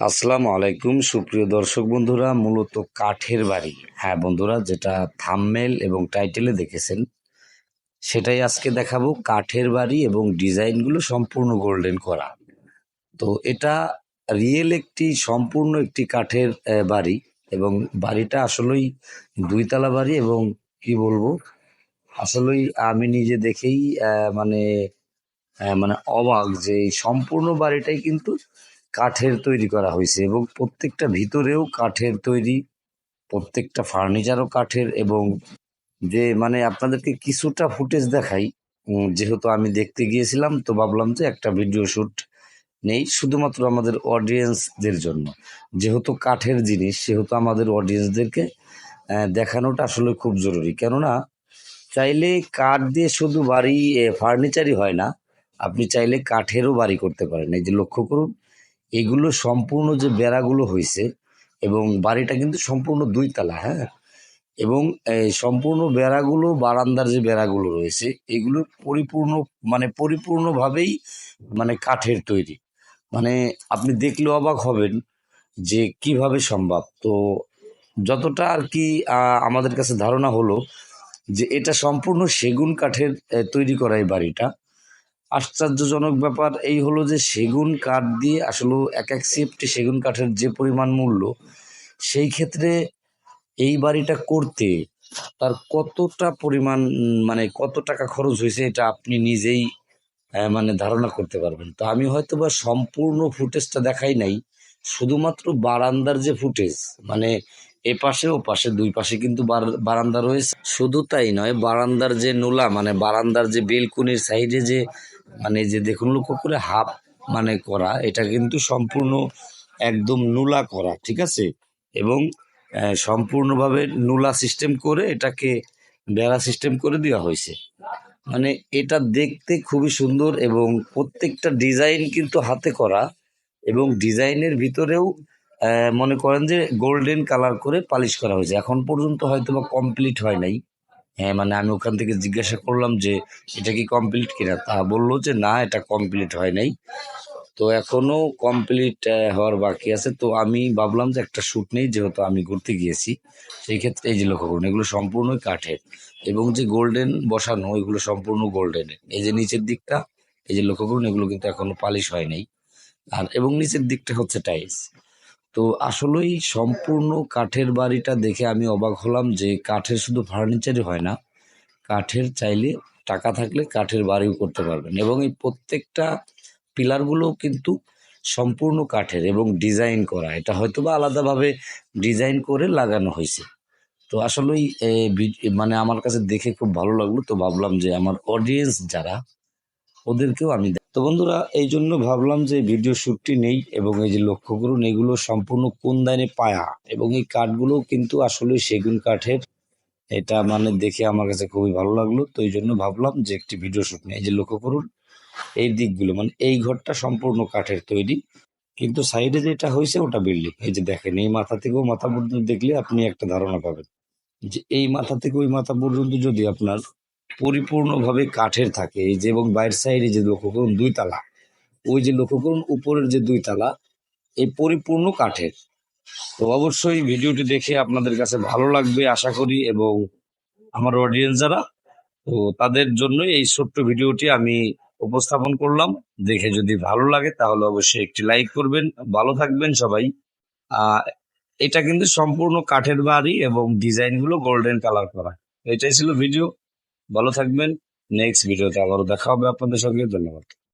আসসালামু আলাইকুম, সুপ্রিয় দর্শক বন্ধুরা, মূলত কাঠের বাড়ি। হ্যাঁ বন্ধুরা, যেটা থামমেল এবং টাইটেলে দেখেছেন, সেটাই আজকে দেখাবো। কাঠের বাড়ি এবং ডিজাইনগুলো সম্পূর্ণ গোল্ডেন করা। তো এটা রিয়েল একটি, সম্পূর্ণ একটি কাঠের বাড়ি এবং বাড়িটা আসলেই দুইতলা বাড়ি এবং কি বলব, আসলেই আমি নিজে দেখেই মানে মানে অবাক যে সম্পূর্ণ বাড়িটাই কিন্তু কাঠের তৈরি করা হয়েছে এবং প্রত্যেকটা ভিতরেও কাঠের তৈরি, প্রত্যেকটা ফার্নিচারও কাঠের এবং যে মানে আপনাদেরকে কিছুটা ফুটেজ দেখাই যেহেতু আমি দেখতে গিয়েছিলাম তো ভাবলাম যে একটা ভিডিও শুট নেই, শুধুমাত্র আমাদের অডিয়েন্সদের জন্য। যেহেতু কাঠের জিনিস, সেহেতু আমাদের অডিয়েন্সদেরকে দেখানোটা আসলে খুব জরুরি। কেননা চাইলে কাঠ দিয়ে শুধু বাড়ি ফার্নিচারই হয় না, আপনি চাইলে কাঠেরও বাড়ি করতে পারেন। এই যে লক্ষ্য করুন এগুলো সম্পূর্ণ যে বেড়াগুলো হয়েছে এবং বাড়িটা কিন্তু সম্পূর্ণ দুইতলা হ্যাঁ? এবং সম্পূর্ণ বেড়াগুলো, বারান্দার যে বেড়াগুলো রয়েছে এগুলো পরিপূর্ণ মানে পরিপূর্ণভাবেই মানে কাঠের তৈরি। মানে আপনি দেখলে অবাক হবেন যে কীভাবে সম্ভব। তো যতটা আর কি আমাদের কাছে ধারণা হলো যে এটা সম্পূর্ণ সেগুন কাঠের তৈরি করা এই বাড়িটা। আশ্চর্যজনক ব্যাপার এই হলো যে সেগুন কাঠ দিয়ে আসলে এক এক সেফটি সেগুন কাঠের যে পরিমাণ মূল্য, সেই ক্ষেত্রে এই বাড়িটা করতে তার কতটা পরিমাণ মানে কত টাকা খরচ হয়েছে এটা আপনি নিজেই মানে ধারণা করতে পারবেন। তো আমি হয়তো বা সম্পূর্ণ ফুটেজটা দেখাই নাই, শুধুমাত্র বারান্দার যে ফুটেজ মানে এ পাশে ও পাশে, দুই পাশে কিন্তু বার- বারান্দা রয়েছে। শুধু তাই নয়, বারান্দার যে নোলা মানে বারান্দার যে বেলকুনির সাইডে যে মানে যে দেখুন, লক্ষ্য করে হাফ মানে করা, এটা কিন্তু সম্পূর্ণ একদম নুলা করা, ঠিক আছে? এবং সম্পূর্ণভাবে নুলা সিস্টেম করে এটাকে বেড়া সিস্টেম করে দেওয়া হয়েছে। মানে এটা দেখতে খুবই সুন্দর এবং প্রত্যেকটা ডিজাইন কিন্তু হাতে করা এবং ডিজাইনের ভিতরেও মনে করেন যে গোল্ডেন কালার করে পালিশ করা হয়েছে। এখন পর্যন্ত হয়তো বা কমপ্লিট হয় নাই। হ্যাঁ মানে আমি ওখান থেকে জিজ্ঞাসা করলাম যে, এটা কি কমপ্লিট কিনা? তা বলল যে, না, এটা কমপ্লিট হয় নাই। তো এখনও কমপ্লিট হওয়ার বাকি আছে। তো আমি ভাবলাম যে একটা শ্যুট নেই, যেহেতু আমি ঘুরতে গিয়েছি, সেই ক্ষেত্রে এই যে লক্ষ্য করুন, এগুলো সম্পূর্ণই কাঠের। এবং যে গোল্ডেন বসানো, এগুলো সম্পূর্ণ গোল্ডেন এই যে নিচের দিকটা, এই যে লক্ষ্য করুন, এগুলো কিন্তু এখনও পালিশ হয় নাই। আর, এবং নিচের দিকটা হচ্ছে টাইলস তো আসলেই সম্পূর্ণ কাঠের বাড়িটা দেখে আমি অবাক হলাম যে কাঠের শুধু ফার্নিচারই হয় না, কাঠের চাইলে টাকা থাকলে কাঠের বাড়িও করতে পারবেন এবং এই প্রত্যেকটা পিলারগুলো কিন্তু সম্পূর্ণ কাঠের এবং ডিজাইন করা। এটা হয়তো বা আলাদাভাবে ডিজাইন করে লাগানো হয়েছে। তো আসলেই মানে আমার কাছে দেখে খুব ভালো লাগল। তো ভাবলাম যে আমার অডিয়েন্স যারা, ওদেরকেও আমি তো বন্ধুরা এই জন্য ভাবলাম যে ভিডিও শ্যুটটি নেই এবং এই যে লক্ষ্য করুন এগুলো সম্পূর্ণ কোন দানে পায়া? এবং এই কাঠগুলো কিন্তু আসলে সেগুন কাঠের। এটা মানে দেখে আমার কাছে খুবই ভালো লাগল। তো এই জন্য ভাবলাম যে একটি ভিডিও শ্যুট নেই। এই যে লক্ষ্য করুন এই দিকগুলো মানে এই ঘরটা সম্পূর্ণ কাঠের তৈরি। কিন্তু সাইডে যেটা হয়েছে, ওটা বিল্ডিং। এই যে দেখেন, এই মাথা থেকেও মাথা পর্যন্ত দেখলে আপনি একটা ধারণা পাবেন। যে এই মাথা থেকে ওই মাথা পর্যন্ত যদি আপনার পরিপূর্ণভাবে কাঠের থাকে। এই যে এবং বাইরের সাইডে যে লক্ষ্য করুন দুই তালা ওই যে লক্ষ্য করুন উপরের যে দুই তালা এই পরিপূর্ণ কাঠের। তো অবশ্যই ভিডিওটি দেখে আপনাদের কাছে ভালো লাগবে আশা করি এবং আমার অডিয়েন্স যারা, তো তাদের জন্য এই ছোট্ট ভিডিওটি আমি উপস্থাপন করলাম। দেখে যদি ভালো লাগে তাহলে অবশ্যই একটি লাইক করবেন। ভালো থাকবেন সবাই। এটা কিন্তু সম্পূর্ণ কাঠের বাড়ি এবং ডিজাইনগুলো গোল্ডেন কালার করা। এটাই ছিল ভিডিও ভালো থাকবেন। নেক্সট ভিডিওতে আবারও দেখা হবে আপনাদের সঙ্গে। ধন্যবাদ।